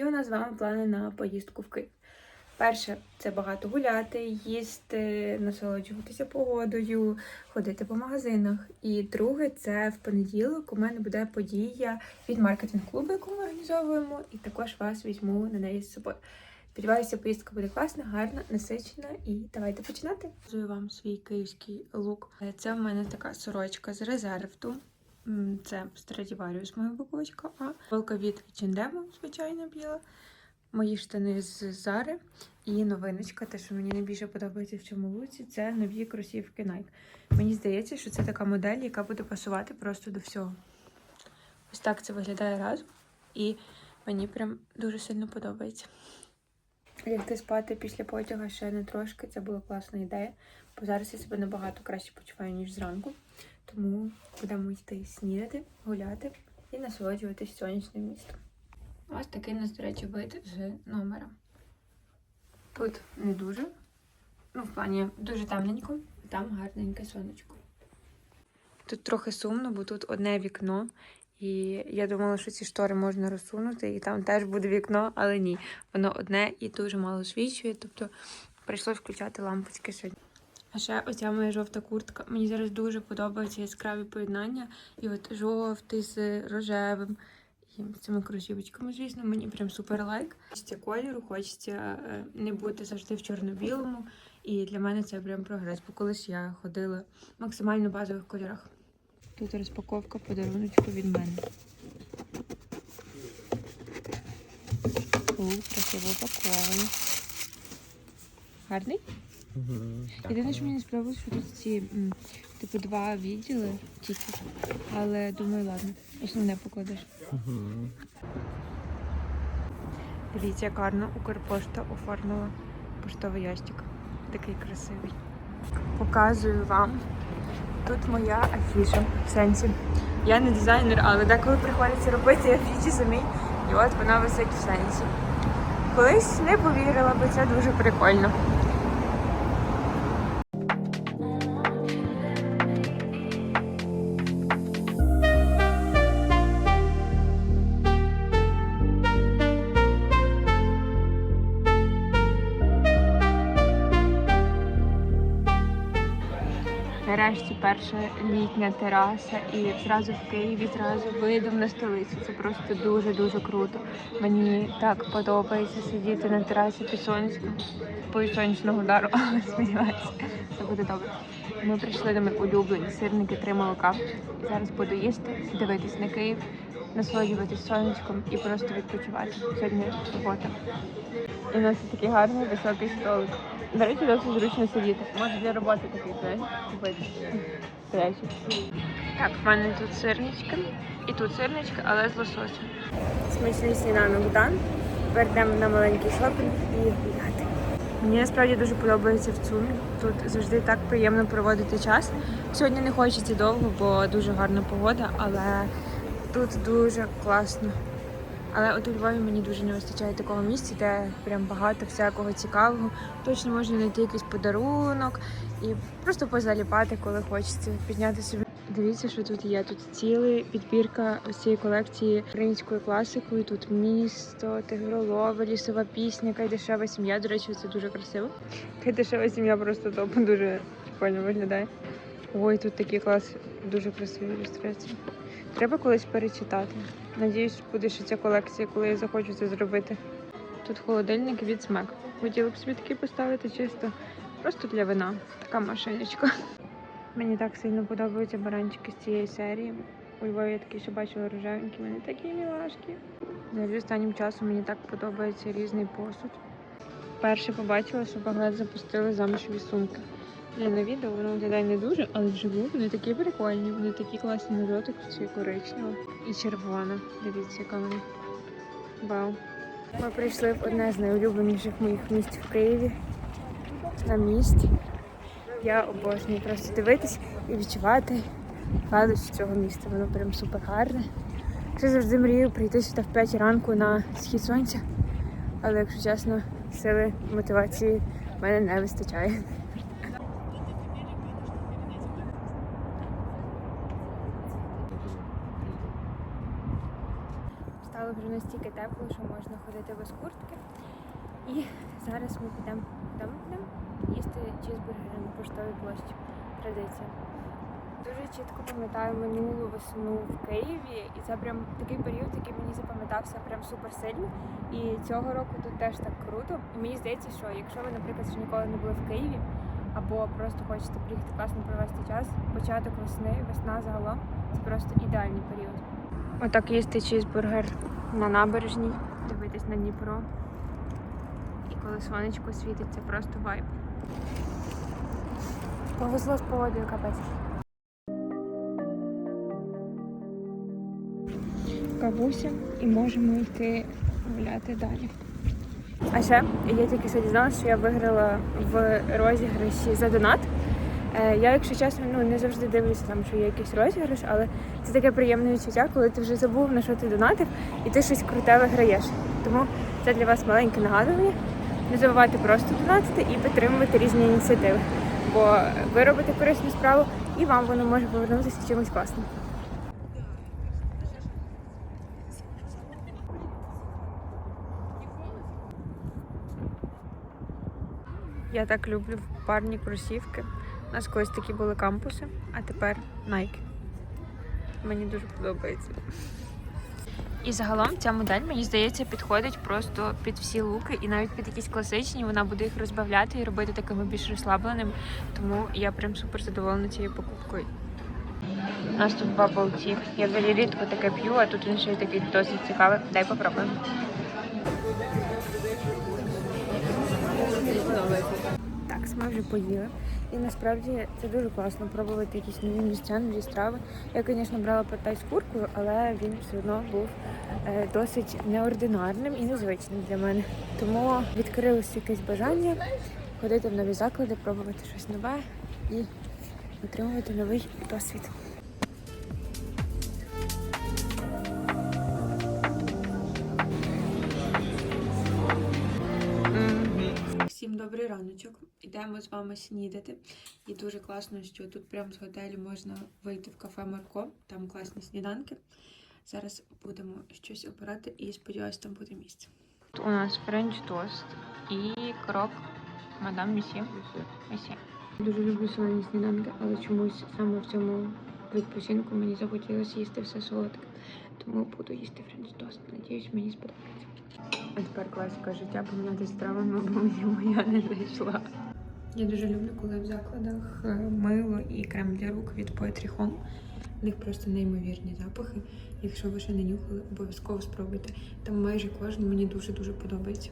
які у нас з вами плани на поїздку в Київ? Перше, це багато гуляти, їсти, насолоджуватися погодою, ходити по магазинах. І друге, це в понеділок у мене буде подія від маркетинг-клубу, яку ми організовуємо, і також вас візьму на неї з собою. Сподіваюся, поїздка буде класна, гарна, насичена. І давайте починати. Показую вам свій київський лук. Це в мене така сорочка з резервту. Це Stradivarius моя упаковочка, а волка від H&M, звичайно, біла. Мої штани з Зари. І новиночка, те, що мені найбільше подобається в цьому луці, це нові кросівки Nike. Мені здається, що це така модель, яка буде пасувати просто до всього. Ось так це виглядає разом. І мені прям дуже сильно подобається. Лягти спати після потяга ще не трошки, це була класна ідея. Бо зараз я себе набагато краще почуваю, ніж зранку. Тому будемо йти снідати, гуляти і насолоджуватись сонячним містом. Ось такий нас, до речі, вид з номера. Тут не дуже. Ну, в плані дуже темненько, там гарненьке сонечко. Тут трохи сумно, бо тут одне вікно. І я думала, що ці штори можна розсунути, і там теж буде вікно, але ні. Воно одне і дуже мало освічує, тобто прийшлось включати лампочки сьогодні. А ще оця моя жовта куртка. Мені зараз дуже подобаються яскраві поєднання. І от жовтий з рожевим. І з цими кросівочками, звісно, мені прям супер лайк. Хочеться кольору, хочеться е, не бути завжди в чорно-білому. І для мене це прям прогрес. Бо колись я ходила в максимально базових кольорах. Тут розпаковка подаруночку від мене. Красиво упакований. Гарний? Єдине, що мені не сподобалось, що тут ці м, типу два відділи тільки. Але думаю, ладно, основне покладеш. Дивіться, як гарно Укрпошта оформила поштовий ящик. Такий красивий. Показую вам. Тут моя афіша. В сенсі. Я не дизайнер, але деколи приходиться робити афіші самі. І от вона висить в сенсі. Колись не повірила, бо це дуже прикольно. Нарешті перша літня тераса і зразу в Києві, зразу видом на столицю. Це просто дуже-дуже круто. Мені так подобається сидіти на терасі під сонцем, по сонячного удару, але сподіваюся, все буде добре. Ми прийшли до моїх улюблені сирники три молока. Зараз буду їсти, дивитись на Київ, насолоджуватись сонечком і просто відпочивати. Сьогодні субота. І у нас є такий гарний високий столик. До речі, досить зручно сидіти. Може для роботи такий, купити. Так, в мене тут сирнички. І тут сирнички, але з лососем. Смачний сніданок дан. Тепер йдемо на маленький шопінг і гуляти. Мені насправді дуже подобається в ЦУМі. Тут завжди так приємно проводити час. Сьогодні не хочеться довго, бо дуже гарна погода, але тут дуже класно. Але от у Львові мені дуже не вистачає такого місця, де прям багато всякого цікавого. Точно можна знайти якийсь подарунок і просто позаліпати, коли хочеться підняти собі. Дивіться, що тут є. Тут ціла підбірка цієї колекції українською класикою. Тут місто, тигролове, лісова пісня, кайдешева сім'я. До речі, це дуже красиво. Кайдешева сім'я просто топ дуже прикольно виглядає. Ой, тут такі клас, дуже красиві ілюстрації. Треба колись перечитати. Надіюсь, буде ще ця колекція, коли я захочу це зробити. Тут холодильник від смек. Хотіла б собі поставити чисто, просто для вина. Така машиночка. Мені так сильно подобаються баранчики з цієї серії. У Львові я такі ще бачила рожевенькі, вони такі мілашки. Взагалі останнім часом мені так подобається різний посуд. Перше побачила, що Баглет запустили замшеві сумки. Для на відео воно виглядає не дуже, але вживу вони такі прикольні. Вони такі класні на дотик, чи коричнева і червона. Дивіться, яка вона. Вау. Ми прийшли в одне з найулюбленіших моїх місць в Києві. На міст. Я обожнюю просто дивитись і відчувати радість цього міста. Воно прям супер гарне. Я завжди мрію прийти сюди в 5 ранку на схід сонця. Але якщо чесно, сили мотивації в мене не вистачає. стало вже настільки тепло, що можна ходити без куртки. І зараз ми підемо ми підемо їсти чізбургери на поштовій площі. Традиція. Дуже чітко пам'ятаю минулу весну в Києві, і це прям такий період, який мені запам'ятався прям супер сильно. І цього року тут теж так круто. І мені здається, що якщо ви, наприклад, ще ніколи не були в Києві, або просто хочете приїхати класно провести час, початок весни, весна загалом це просто ідеальний період. Отак їсти чізбургер на набережній, дивитись на Дніпро. Коли сонечко світить, це просто вайб. Повезло з погодою капець. Кавуся і можемо йти гуляти далі. А ще я тільки що дізналася, що я виграла в розіграші за донат. Е, Я, якщо чесно, ну не завжди дивлюся там, що є якийсь розіграш, але це таке приємне відчуття, коли ти вже забув на що ти донатив, і ти щось круте виграєш. Тому це для вас маленьке нагадування. Не забувайте просто донатити і підтримувати різні ініціативи. Бо ви робите корисну справу, і вам воно може повернутися чимось класним. Я так люблю парні кросівки. У нас колись такі були кампуси, а тепер Nike. Мені дуже подобається. І загалом ця модель, мені здається, підходить просто під всі луки і навіть під якісь класичні. Вона буде їх розбавляти і робити такими більш розслабленими. Тому я прям супер задоволена цією покупкою. У нас тут bubble tea. Я взагалі рідко таке п'ю, а тут він ще й такий досить цікавий. Дай попробуємо. Так, ми вже поїли. І насправді це дуже класно пробувати якісь нові місця, нові страви. Я, звісно, брала патай з але він все одно був е, досить неординарним і незвичним для мене. Тому відкрилося якесь бажання ходити в нові заклади, пробувати щось нове і отримувати новий досвід. Всім добрий раночок. Ідемо з вами снідати. І дуже класно, що тут прямо з готелю можна вийти в кафе Марко. Там класні сніданки. Зараз будемо щось обирати і сподіваюся, там буде місце. Тут у нас френч тост і крок мадам Місі. Місі. Дуже люблю солені сніданки, але чомусь саме в цьому відпочинку мені захотілося їсти все солодке. Тому буду їсти френч тост. Надіюсь, мені сподобається. А тепер класика життя поміняти стравами, бо мені моя не зайшла. Я дуже люблю, коли в закладах е, мило і крем для рук від Poetry Home. У них просто неймовірні запахи. Якщо ви ще не нюхали, обов'язково спробуйте. Там майже кожен мені дуже-дуже подобається.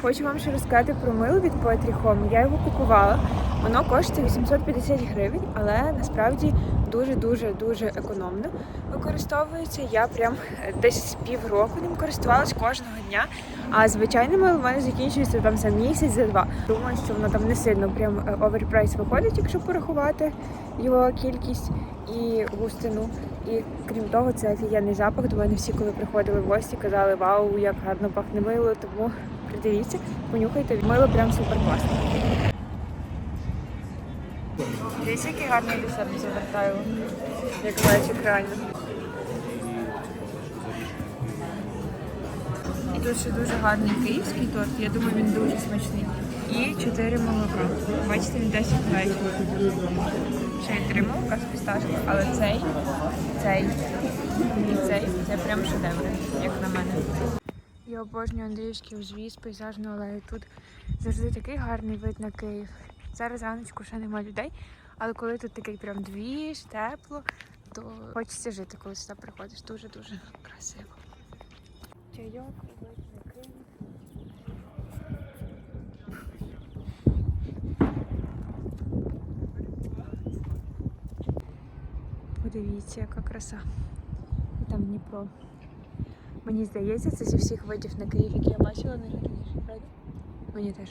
Хочу вам ще розказати про мило від Poetry Home. Я його купувала. Воно коштує 850 гривень, але насправді дуже-дуже дуже економно використовується. Я прям десь півроку ним користувалась кожного дня. А звичайне мило в мене закінчується там за місяць, за два. Думаю, що воно там не сильно прям оверпрайс виходить, якщо порахувати його кількість і густину. І крім того, це офігенний запах. До мене всі, коли приходили в гості, казали Вау, як гарно пахне мило. Тому придивіться, понюхайте. Мило прям супер класне. Дивіться, який гарний десерт завертаю, як вечір реально. І тут ще дуже гарний київський торт. Я думаю, він дуже смачний. І 4 молока. Бачите, він 10 гривень. Ще й 3 молока з фісташкою, але цей, цей і цей це прям шедеври, як на мене. Я обожнюю Андріївський узвіз, пейзажну алею. Тут завжди такий гарний вид на Київ. Зараз раночку ще нема людей, але коли тут такий прям двіж, тепло, то хочеться жити, коли сюди приходиш. Дуже-дуже красиво. Чайок, Київ. Подивіться, яка краса. І там Дніпро. Мені здається, це зі всіх видів на Київ, які я бачила найгарніше, правда? Мені теж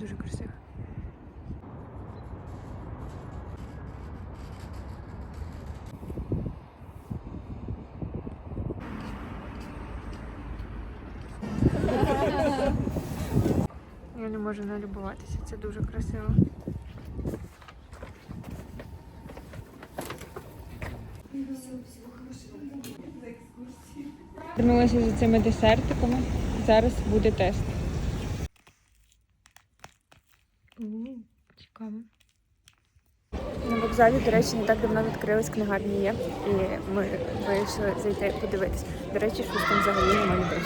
дуже красиво. Можу налюбуватися, це дуже красиво. Вернулася за цими десертиками. Зараз буде тест. Цікаво. На вокзалі, до речі, не так давно відкрилась книгарні є, і ми вирішили зайти подивитись. До речі, щось там взагалі немає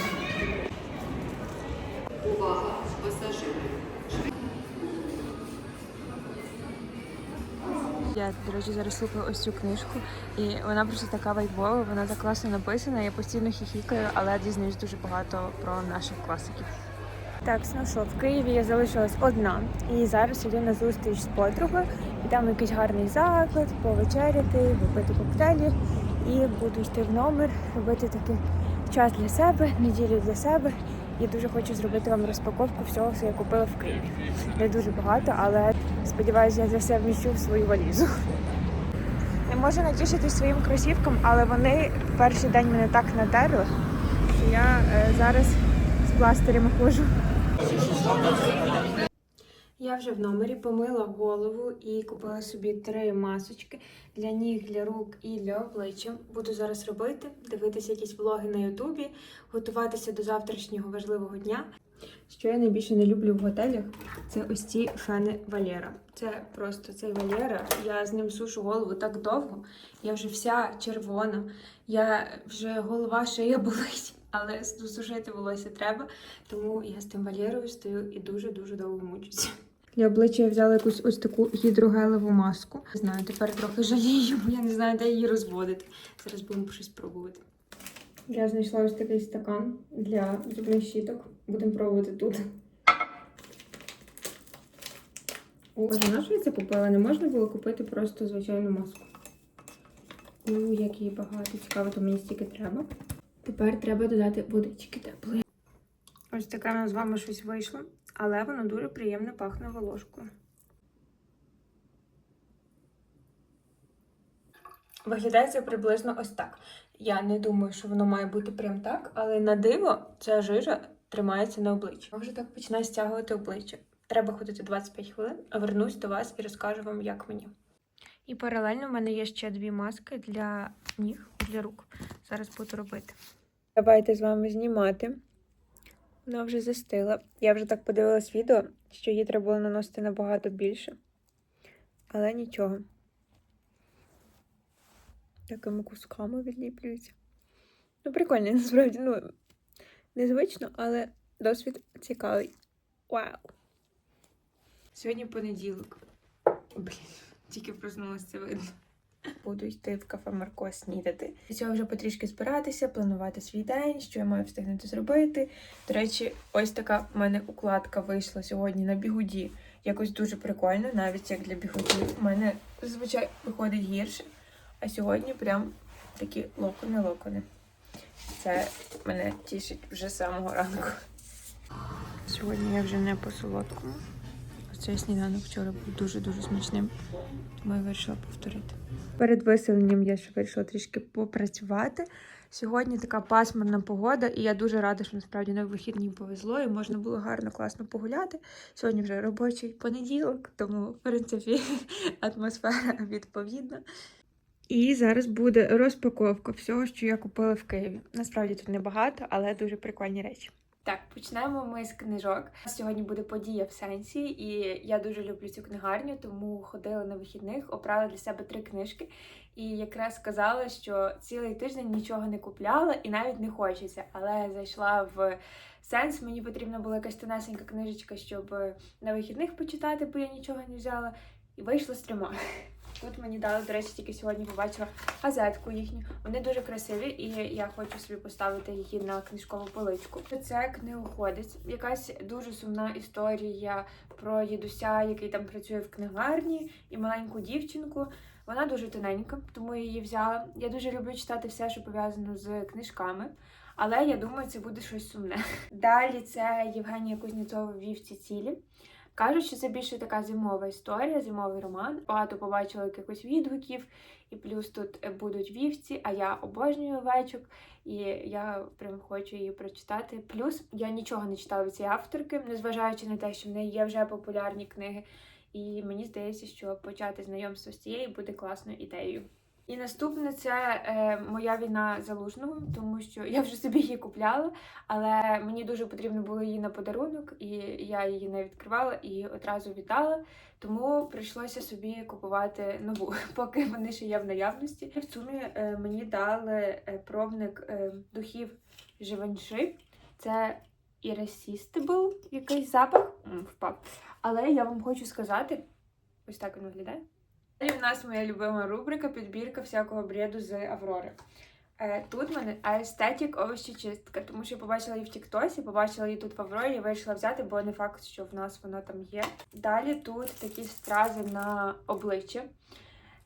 Я, до речі, зараз слухаю ось цю книжку, і вона просто така вайбова, вона так класно написана. Я постійно хіхікаю, але дізнаюсь дуже багато про наших класиків. Так, ну що, в Києві я залишилась одна, і зараз йду на зустріч з подругою. Йдемо в якийсь гарний заклад, повечеряти, випити коктейлі і буду йти в номер, робити такий час для себе, неділю для себе. І дуже хочу зробити вам розпаковку всього, що я купила в Києві. Не дуже багато, але сподіваюся, я за все вміщу в свою валізу. Не можу натішитись своїм кросівкам, але вони перший день мене так натерли, що я е, зараз з пластирями ходжу. Я вже в номері помила голову і купила собі три масочки для ніг, для рук і для обличчя. Буду зараз робити, дивитися якісь влоги на Ютубі, готуватися до завтрашнього важливого дня. Що я найбільше не люблю в готелях, це ось ці фени Валєра. Це просто цей Валєра. Я з ним сушу голову так довго. Я вже вся червона, я вже голова шия болить, але сушити волосся треба. Тому я з тим Валєрою стою і дуже-дуже довго мучуся. Для обличчя я взяла якусь ось таку гідрогелеву маску. Не знаю, тепер трохи жалію, бо я не знаю, де її розводити. Зараз будемо щось пробувати. Я знайшла ось такий стакан для зубних щіток. Будемо пробувати тут. Боже, на що я це купила? Не можна було купити просто звичайну маску. У, як її багато. Цікаво, то мені стільки треба. Тепер треба додати водички теплої. Ось таке у з вами щось вийшло, але воно дуже приємно пахне волошкою. Виглядає це приблизно ось так. Я не думаю, що воно має бути прям так, але на диво ця жижа тримається на обличчі. Я вже так починаю стягувати обличчя. Треба ходити 25 хвилин, а вернусь до вас і розкажу вам, як мені. І паралельно в мене є ще дві маски для ніг, для рук. Зараз буду робити. Давайте з вами знімати. Вона вже застила. Я вже так подивилась відео, що її треба було наносити набагато більше. Але нічого. Такими кусками відліплюється. Ну, прикольно, насправді, ну, незвично, але досвід цікавий. Вау! Сьогодні понеділок. Блін, тільки проснулася це видно. Буду йти в кафе Марко снідати. Після вже потрішки збиратися, планувати свій день, що я маю встигнути зробити. До речі, ось така в мене укладка вийшла сьогодні на бігуді. Якось дуже прикольно, навіть як для бігуді. У мене зазвичай виходить гірше. А сьогодні прям такі локони-локони. Це мене тішить вже з самого ранку. Сьогодні я вже не по солодкому. Цей сніданок вчора був дуже-дуже смачним, тому я вирішила повторити. Перед виселенням я ще вирішила трішки попрацювати. Сьогодні така пасмурна погода, і я дуже рада, що насправді на вихідні повезло, і можна було гарно, класно погуляти. Сьогодні вже робочий понеділок, тому, в принципі, атмосфера відповідна. І зараз буде розпаковка всього, що я купила в Києві. Насправді тут небагато, але дуже прикольні речі. Так, почнемо ми з книжок. Сьогодні буде подія в сенсі, і я дуже люблю цю книгарню, тому ходила на вихідних, обрала для себе три книжки. І якраз сказала, що цілий тиждень нічого не купляла і навіть не хочеться. Але зайшла в сенс. Мені потрібна була якась тонесенька книжечка, щоб на вихідних почитати, бо я нічого не взяла. І вийшла з трьома. Тут мені дали, до речі, тільки сьогодні побачила газетку їхню. Вони дуже красиві, і я хочу собі поставити її на книжкову поличку. Це книгоходець, якась дуже сумна історія про дідуся, який там працює в книгарні, і маленьку дівчинку. Вона дуже тоненька, тому я її взяла. Я дуже люблю читати все, що пов'язано з книжками. Але я думаю, це буде щось сумне. Далі це Євгенія Кузнєцова «Вівці цілі. Кажуть, що це більше така зимова історія, зимовий роман. Багато побачила якихось відгуків, і плюс тут будуть вівці, а я обожнюю овечок, і я прям хочу її прочитати. Плюс я нічого не читала від цієї авторки, незважаючи на те, що в неї є вже популярні книги. І мені здається, що почати знайомство з цією буде класною ідеєю. І наступне це е, моя війна залужного, тому що я вже собі її купляла, але мені дуже потрібно було її на подарунок, і я її не відкривала і одразу віддала. Тому прийшлося собі купувати нову, поки вони ще є в наявності. В сумі е, мені дали е, пробник е, духів Givenchy. Це Irresistible якийсь запах. Впав. Але я вам хочу сказати, ось так він виглядає. І в нас моя любима рубрика підбірка всякого бреду з Аврори. Е, Тут в мене естетик овощечистка, тому що я побачила її в Тіктосі, побачила її тут в Аврорі, і вирішила взяти, бо не факт, що в нас воно там є. Далі тут такі стрази на обличчя.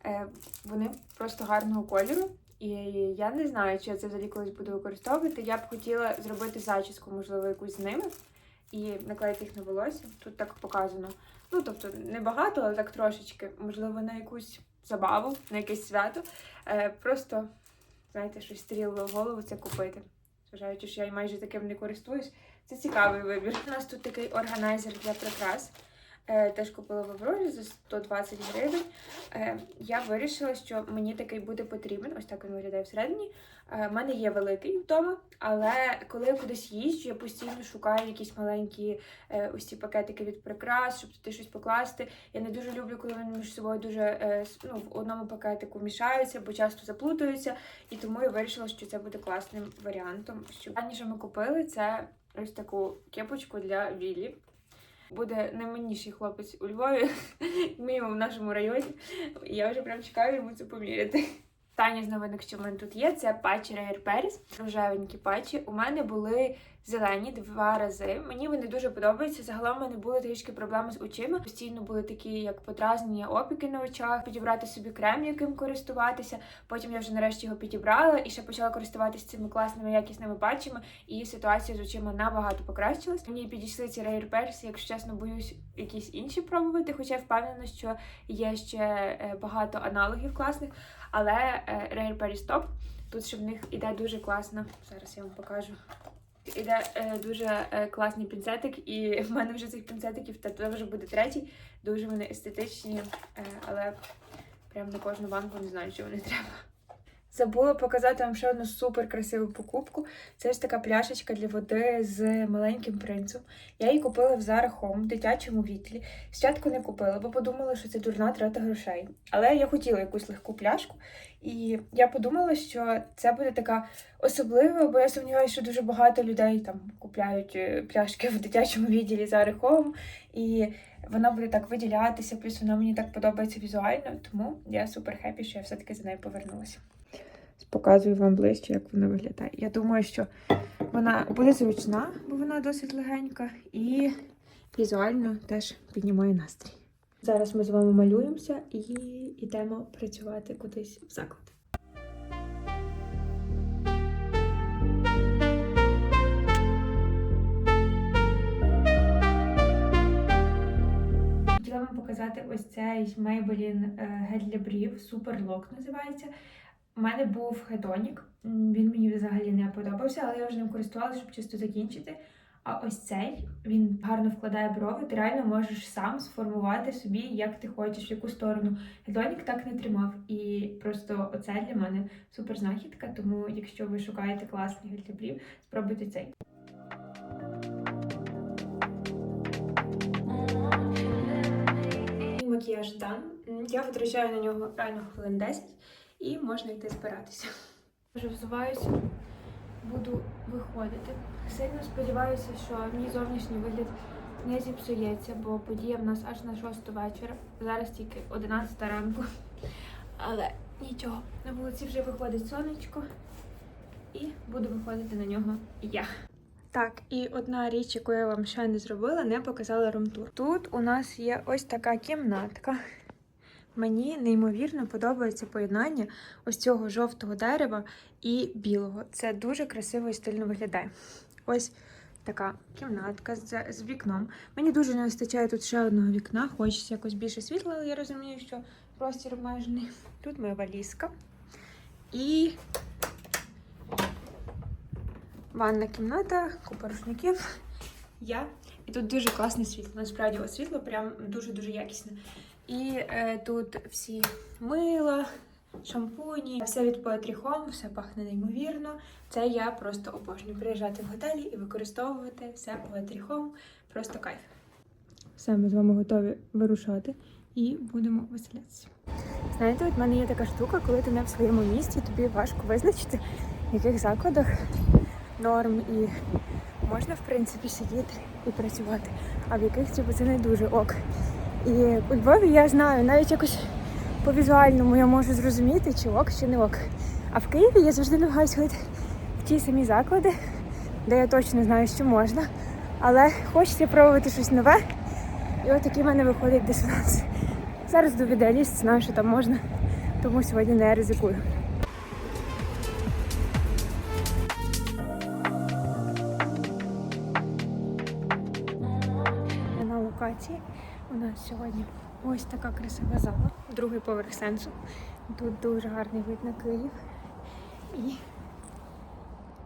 Е, Вони просто гарного кольору. І я не знаю, чи я це взагалі колись буду використовувати. Я б хотіла зробити зачіску, можливо, якусь з ними і наклеїти їх на волосся. Тут так показано. Ну, тобто, не багато, але так трошечки. Можливо, на якусь забаву, на якесь свято. Е, просто, знаєте, щось стрілило в голову це купити. Зважаючи, що я майже таким не користуюсь. Це цікавий вибір. У нас тут такий органайзер для прикрас. Е, теж купила в Аврорі за 120 гривень. Е, я вирішила, що мені такий буде потрібен. Ось так він виглядає всередині. Е, в мене є великий вдома, але коли я кудись їжджу, я постійно шукаю якісь маленькі е, ось ці пакетики від прикрас, щоб туди щось покласти. Я не дуже люблю, коли вони між собою дуже е, ну, в одному пакетику мішаються, бо часто заплутаються. І тому я вирішила, що це буде класним варіантом. Що раніше ми купили це ось таку кепочку для Віллі. Буде найменніший хлопець у Львові, мінімум в нашому районі. Я вже прям чекаю йому це поміряти. Таня з новинок, що в мене тут є, це патчі Rare Berries, рожевенькі патчі. У мене були зелені два рази. Мені вони дуже подобаються. Загалом у мене були трішки проблеми з очима. Постійно були такі, як подразнення, опіки на очах, підібрати собі крем, яким користуватися. Потім я вже нарешті його підібрала і ще почала користуватися цими класними якісними патчами, і ситуація з очима набагато покращилась. Мені підійшли ці Rare Berries, якщо чесно, боюсь якісь інші пробувати, хоча я впевнена, що є ще е, багато аналогів класних. Але е, Rare Paris Top, тут ще в них іде дуже класно. Зараз я вам покажу. Іде е, дуже е, класний пінцетик, і в мене вже цих пінцетиків, та це вже буде третій. Дуже вони естетичні, е, але прям на кожну банку не знаю, що вони треба. Забула показати вам ще одну супер красиву покупку. Це ось така пляшечка для води з маленьким принцем. Я її купила в Zara Home в дитячому вітлі. Спочатку не купила, бо подумала, що це дурна трата грошей. Але я хотіла якусь легку пляшку, і я подумала, що це буде така особлива, бо я сумніваюся, що дуже багато людей там купляють е, пляшки в дитячому відділі Zara Home, і вона буде так виділятися, плюс вона мені так подобається візуально, тому я супер хеппі, що я все-таки за нею повернулася. Показую вам ближче, як вона виглядає. Я думаю, що вона буде зручна, бо вона досить легенька, і візуально теж піднімає настрій. Зараз ми з вами малюємося і йдемо працювати кудись в заклад. Хотіла вам показати ось цей Maybelline е, гель для брів, Super Lock називається. У мене був хедонік, він мені взагалі не подобався, але я вже ним користувалася, щоб чисто закінчити. А ось цей він гарно вкладає брови. Ти реально можеш сам сформувати собі, як ти хочеш, в яку сторону. Гедонік так не тримав. І просто оце для мене супер знахідка. Тому, якщо ви шукаєте класний гель для спробуйте цей. Мій Макіяж дан. Я витрачаю на нього реально хвилин 10 і можна йти збиратися. Вже взуваюся, буду виходити. Сильно сподіваюся, що мій зовнішній вигляд не зіпсується, бо подія в нас аж на 6 вечора. Зараз тільки 11 ранку. Але нічого, на вулиці вже виходить сонечко, і буду виходити на нього я. Так, і одна річ, яку я вам ще не зробила, не показала румтур. Тут у нас є ось така кімнатка. Мені неймовірно подобається поєднання ось цього жовтого дерева і білого. Це дуже красиво і стильно виглядає. Ось така кімнатка з, з вікном. Мені дуже не вистачає тут ще одного вікна. Хочеться якось більше світла, але я розумію, що простір обмежений. Тут моя валізка. І ванна кімната, купа рушників. Я. І тут дуже класне світло. Насправді світло прям дуже-дуже якісне. І е, тут всі мила, шампуні, все від Poetry Home, все пахне неймовірно. Це я просто обожнюю приїжджати в готелі і використовувати все Poetry Home. Просто кайф. Все, ми з вами готові вирушати і будемо веселятися. Знаєте, от в мене є така штука, коли ти не в своєму місті, тобі важко визначити, в яких закладах норм і можна, в принципі, сидіти і працювати, а в яких типу, це не дуже ок. І у Львові я знаю, навіть якось по візуальному я можу зрозуміти, чи ок, чи не ок. А в Києві я завжди намагаюся ходити в ті самі заклади, де я точно знаю, що можна. Але хочеться пробувати щось нове. І от такий в мене виходить дисонанс. Зараз до ідеаліст, знаю, що там можна, тому сьогодні не ризикую. У нас сьогодні ось така красива зала, другий поверх сенсу. Тут дуже гарний вид на Київ. І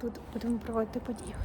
тут будемо проводити подію.